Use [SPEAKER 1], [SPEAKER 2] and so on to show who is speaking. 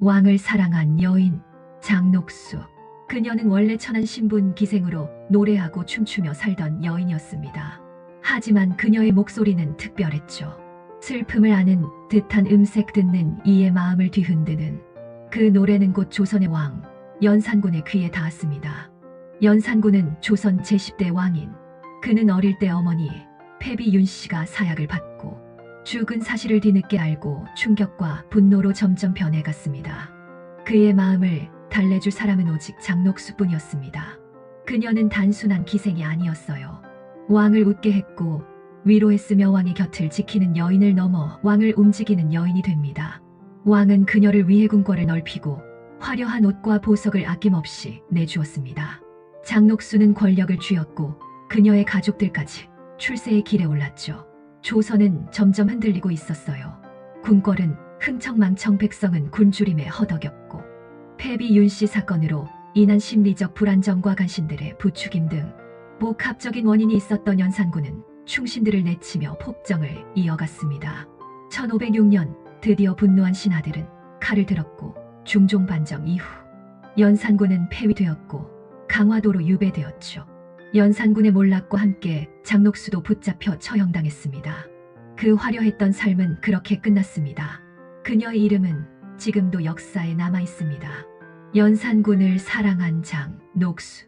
[SPEAKER 1] 왕을 사랑한 여인 장녹수. 그녀는 원래 천한 신분 기생으로 노래하고 춤추며 살던 여인이었습니다. 하지만 그녀의 목소리는 특별했죠. 슬픔을 아는 듯한 음색 듣는 이의 마음을 뒤흔드는 그 노래는 곧 조선의 왕 연산군의 귀에 닿았습니다. 연산군은 조선 제10대 왕인 그는 어릴 때 어머니 패비 윤 씨가 사약을 받고 죽은 사실을 뒤늦게 알고 충격과 분노로 점점 변해갔습니다. 그의 마음을 달래줄 사람은 오직 장녹수뿐이었습니다. 그녀는 단순한 기생이 아니었어요. 왕을 웃게 했고 위로했으며 왕의 곁을 지키는 여인을 넘어 왕을 움직이는 여인이 됩니다. 왕은 그녀를 위해 궁궐을 넓히고 화려한 옷과 보석을 아낌없이 내주었습니다. 장녹수는 권력을 쥐었고 그녀의 가족들까지 출세의 길에 올랐죠. 조선은 점점 흔들리고 있었어요. 군궐은 흥청망청 백성은 굶주림에 허덕였고 패비 윤씨 사건으로 인한 심리적 불안정과 간신들의 부추김 등 복합적인 원인이 있었던 연산군은 충신들을 내치며 폭정을 이어갔습니다. 1506년 드디어 분노한 신하들은 칼을 들었고 중종 반정 이후 연산군은 폐위되었고 강화도로 유배되었죠. 연산군의 몰락과 함께 장녹수도 붙잡혀 처형당했습니다. 그 화려했던 삶은 그렇게 끝났습니다. 그녀의 이름은 지금도 역사에 남아 있습니다. 연산군을 사랑한 장녹수.